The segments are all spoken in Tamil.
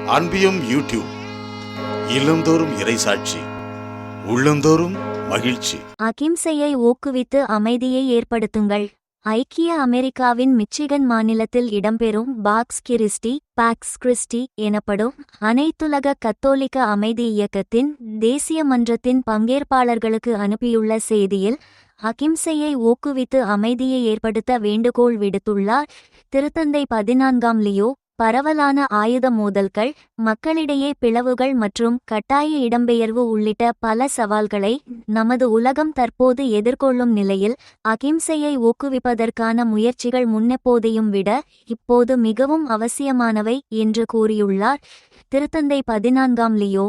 அன்பியும் யூடியூப். இல்லந்தோறும் இறைசாட்சி உள்ளந்தோறும் மகிழ்ச்சி. அகிம்சையை ஊக்குவித்து அமைதியை ஏற்படுத்துங்கள். ஐக்கிய அமெரிக்காவின் மிச்சிகன் மாநிலத்தில் இடம்பெறும் பாக்ஸ் கிறிஸ்டி பாக்ஸ் கிறிஸ்டி எனப்படும் அனைத்துலக கத்தோலிக்க அமைதி இயக்கத்தின் தேசிய மன்றத்தின் பங்கேற்பாளர்களுக்கு அனுப்பியுள்ள செய்தியில் அகிம்சையை ஊக்குவித்து அமைதியை ஏற்படுத்த வேண்டுகோள் விடுத்துள்ளார் திருத்தந்தை பதினான்காம் லியோ பரவலான ஆயுத மோதல்கள் மக்களிடையே பிளவுகள் மற்றும் கட்டாய இடம்பெயர்வு உள்ளிட்ட பல சவால்களை நமது உலகம் தற்போது எதிர்கொள்ளும் நிலையில் அகிம்சையை ஊக்குவிப்பதற்கான முயற்சிகள் முன்னெப்போதையும் விட இப்போது மிகவும் அவசியமானவை என்று கூறியுள்ளார் திருத்தந்தை பதினான்காம் லியோ.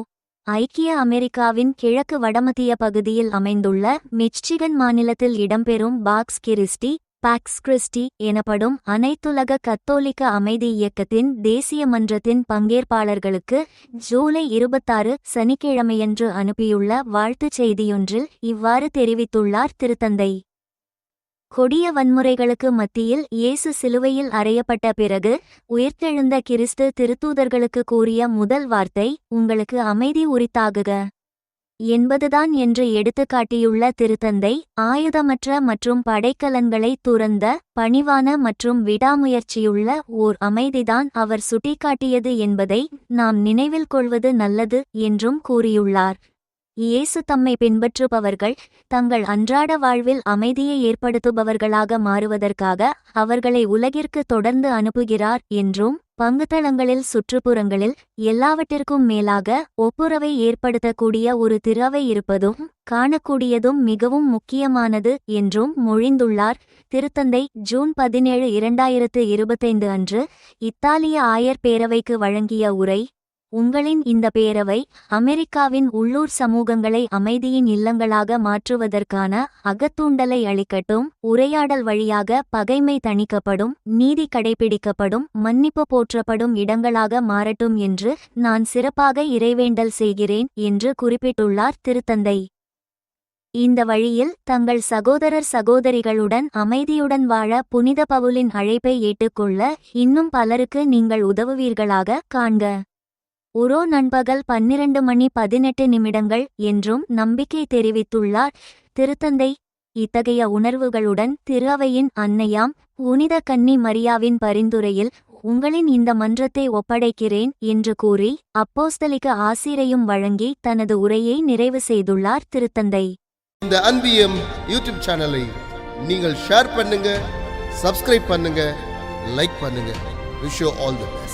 ஐக்கிய அமெரிக்காவின் கிழக்கு வடமத்திய பகுதியில் அமைந்துள்ள மிச்சிகன் மாநிலத்தில் இடம்பெறும் பாக்ஸ் கிறிஸ்டி பாக்ஸ் கிறிஸ்டி எனப்படும் அனைத்துலக கத்தோலிக்க அமைதி இயக்கத்தின் தேசிய மன்றத்தின் பங்கேற்பாளர்களுக்கு ஜூலை இருபத்தாறு சனிக்கிழமையன்று அனுப்பியுள்ள வாழ்த்துச் செய்தியொன்றில் இவ்வாறு தெரிவித்துள்ளார் திருத்தந்தை. கொடிய வன்முறைகளுக்கு மத்தியில் இயேசு சிலுவையில் அறையப்பட்ட பிறகு உயிர்த்தெழுந்த கிறிஸ்து திருத்தூதர்களுக்கு கூறிய முதல் வார்த்தை உங்களுக்கு அமைதி உரித்தாகுக. என்பதுதான் என்று எடுத்துக்காட்டியுள்ள திருத்தந்தை ஆயுதமற்ற மற்றும் படைக்கலன்களை துறந்த பணிவான மற்றும் விடாமுயற்சியுள்ள ஓர் அமைதிதான் அவர் சுட்டிக்காட்டியது என்பதை நாம் நினைவில் கொள்வது நல்லது என்றும் கூறியுள்ளார். இயேசு தம்மை பின்பற்றுபவர்கள் தங்கள் அன்றாட வாழ்வில் அமைதியை ஏற்படுத்துபவர்களாக மாறுவதற்காக அவர்களை உலகிற்கு தொடர்ந்து அனுப்புகிறார் என்றும் பங்குத்தளங்களில் சுற்றுப்புறங்களில் எல்லாவற்றிற்கும் மேலாக ஒப்புரவை ஏற்படுத்தக்கூடிய ஒரு திறவை இருப்பதும் காணக்கூடியதும் மிகவும் முக்கியமானது என்றும் மொழிந்துள்ளார். திருத்தந்தை ஜூன் பதினேழு இரண்டாயிரத்து இருபத்தைந்து அன்று இத்தாலிய ஆயர் பேரவைக்கு வழங்கிய உரை உங்களின் இந்த பேரவை அமெரிக்காவின் உள்ளூர் சமூகங்களை அமைதியின் இல்லங்களாக மாற்றுவதற்கான அகத்தூண்டலை அளிக்கட்டும் உரையாடல் வழியாக பகைமை தணிக்கப்படும் நீதி கடைபிடிக்கப்படும் மன்னிப்பு போற்றப்படும் இடங்களாக மாறட்டும் என்று நான் சிறப்பாக இறைவேண்டல் செய்கிறேன் என்று குறிப்பிட்டுள்ளார் திருத்தந்தை. இந்த வழியில் தங்கள் சகோதரர் சகோதரிகளுடன் அமைதியுடன் வாழ புனித பவுலின் அழைப்பை ஏற்றுக்கொள்ள இன்னும் பலருக்கு நீங்கள் உதவுவீர்களாக காண்க. உரோ நண்பகல் பன்னிரண்டு மணி பதினெட்டு நிமிடங்கள் என்றும் நம்பிக்கை தெரிவித்துள்ளார் திருத்தந்தை. இத்தகைய உணர்வுகளுடன் திரு அவையின் அன்னையாம் புனித கன்னி மரியாவின் பரிந்துரையில் உங்களின் இந்த மன்றத்தை ஒப்படைக்கிறேன் என்று கூறி அப்போஸ்தலிக்கு ஆசிரையும் வழங்கி தனது உரையை நிறைவு செய்துள்ளார் திருத்தந்தை. இந்த அன்பியம் யூடியூப் சேனலை நீங்கள் ஷேர் பண்ணுங்க சப்ஸ்கிரைப் பண்ணுங்க லைக் பண்ணுங்க. Wish all the best